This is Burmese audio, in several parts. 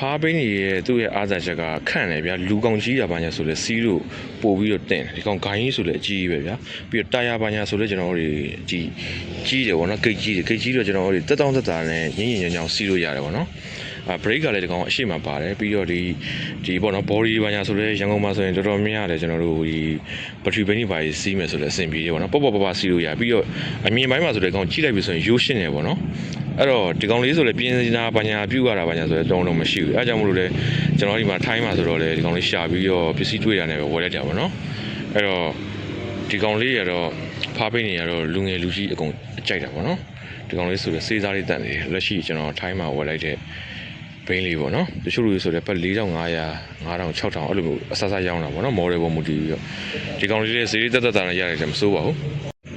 ဖားပင်းကြီးရဲ့သူ့ရဲ့အားသာချက်ကခန့်တယ်ဗျာလူကောင်ကြီးတာဘာညာဆိုလဲစီးလို့ပို့ပြီးတော့တင်တယ်ဒီကောင်ဂိုင်းကြီးဆိုလဲအကြီးကြီးပဲဗျာပြီးတော့တာယာဘာညာဆိုလဲကျွန်တော်တို့တွေကြီးကြီးတယ်ဗောနော်ဂိတ်ကြီးတယ်ဂိတ်ကြီးတော့ကျွန်တော်တို့တွေတက်တောင့်တက်တာနဲ့ရင်းရင်းညောင်ညောင်စီးလို့ရတယ်ဗောနော်အာ break ကလည်းဒီကောင်အရှိမပါတယ်ပြီးတော့ဒီဒီပေါ့နော် body ဘာညာဆိုလဲရန်ကုန်မှာဆိုရင်တော်တော်များရတယ်ကျွန်တော်တို့ဒီ battery bank ဘာကြီးစီးမယ်ဆိုလဲအဆင်ပြေတယ်ဗောနော်ပေါ့ပေါ့ပပစီးလို့ရပြီးတော့အမြင်ပိုင်းမှာဆိုလဲကောင်ကြည့်လိုက်ပြီဆိုရင်ရိုးရှင်းတယ်ဗောနော်အဲ့တော့ဒီကောင်လေးဆိုလည်းပြင်းစနာပညာပြုတ်ရတာပညာဆိုလည်းတုံးလုံးမရှိဘူးအဲဒါကြောင့်မလို့လေကျွန်တော်ဒီမှာထိုင်းမှာဆိုတော့လေဒီကောင်လေးရှာပြီးတော့ပစ္စည်းတွေ့တာနဲ့ပဲဝယ်လိုက်ကြပါတော့အဲ့တော့ဒီကောင်လေးရတော့ဖားပိနေရတော့လူငယ်လူကြီးအကုန်ကြိုက်တာပေါ့နော်ဒီကောင်လေးဆိုလည်းစေးစားလေးတန်နေတယ်လက်ရှိကျွန်တော်ထိုင်းမှာဝယ်လိုက်တဲ့ ဘိန်းလေးပေါ့နော်တချို့လူတွေဆိုလည်းပတ်4500 5000 6000အဲ့လိုမျိုးအဆဆရောင်းတာပေါ့နော်မော်ဒယ်ပေါ်မူတည်ပြီးတော့ဒီကောင်လေးလေးစေးတက်တက်တာနဲ့ရတယ်လည်းမစိုးပါဘူး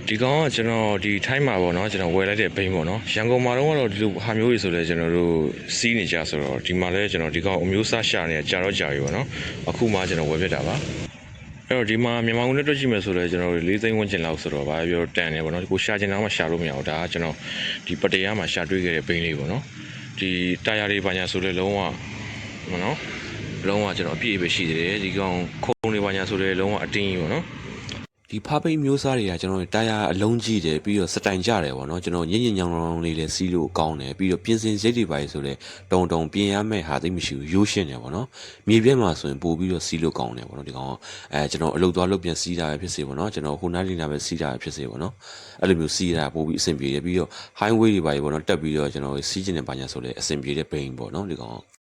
ဒီကောင်ကကျွန်တော်ဒီထိုင်းမှာပေါ့နော်ကျွန်တော်ဝယ်လိုက်တဲ့ဘိန်းပေါ့နော်ရန်ကုန်မှာတော့ကတော့ဒီလိုဟာမျိုးတွေဆိုလဲကျွန်တော်တို့စီးနေကြဆိုတော့ဒီမှာလဲကျွန်တော်ဒီကောင်အမျိုးစားရှာနေတာကြာတော့ကြာပြီပေါ့နော်အခုမှကျွန်တော်ဝယ်ပြတာပါအဲ့တော့ဒီမှာမြန်မာငွေနဲ့တွက်ကြည့်မယ်ဆိုလဲကျွန်တော်တို့၄သိန်းဝန်းကျင်လောက်ဆိုတော့ဗာပြောတန်တယ်ပေါ့နော်ကိုရှာချင်တာမှရှာလို့မရဘူးဒါကကျွန်တော်ဒီပတရားမှာရှာတွေ့ခဲ့တဲ့ဘိန်းလေးပေါ့နော် ဒီတာယာတွေဘာညာဆိုလဲလုံးဝပေါ့နော်လုံးဝကျွန်တော်အပြည့်ပဲရှိသေးတယ်ဒီကောင်ခုံတွေဘာညာဆိုလဲလုံးဝအတင်းကြီးပေါ့နော် ဒီဖားပိတ်မျိုးစားတွေကကျွန်တော်တို့တာယာအလုံးကြီးတယ်ပြီးတော့စတိုင်ကြတယ်ပေါ့နော်ကျွန်တော်ညင်ညင်ညောင်ညောင်လေးလည်းစီးလို့ကောင်းတယ်ပြီးတော့ပြင်စင်စိတ်တွေပါဆိုလဲတုံတုံပြင်ရမယ့်ဟာသိပ်မရှိဘူးရိုးရှင်းတယ်ပေါ့နော်မြေပြက်မှာဆိုရင်ပို့ပြီးတော့စီးလို့ကောင်းတယ်ပေါ့နော်ဒီကောင်ကအဲကျွန်တော်အလုပ်သွားလုပ်ပြန်စီးတာပဲဖြစ်စေပေါ့နော်ကျွန်တော်ဟိုနားလီနာပဲစီးတာပဲဖြစ်စေပေါ့နော်အဲ့လိုမျိုးစီးတာပို့ပြီးအဆင်ပြေတယ်ပြီးတော့ highway တွေပါပေါ့နော်တက်ပြီးတော့ကျွန်တော်စီးကျင်တဲ့ဘာညာဆိုလဲအဆင်ပြေတဲ့ဘိန်းပေါ့နော်ဒီကောင်က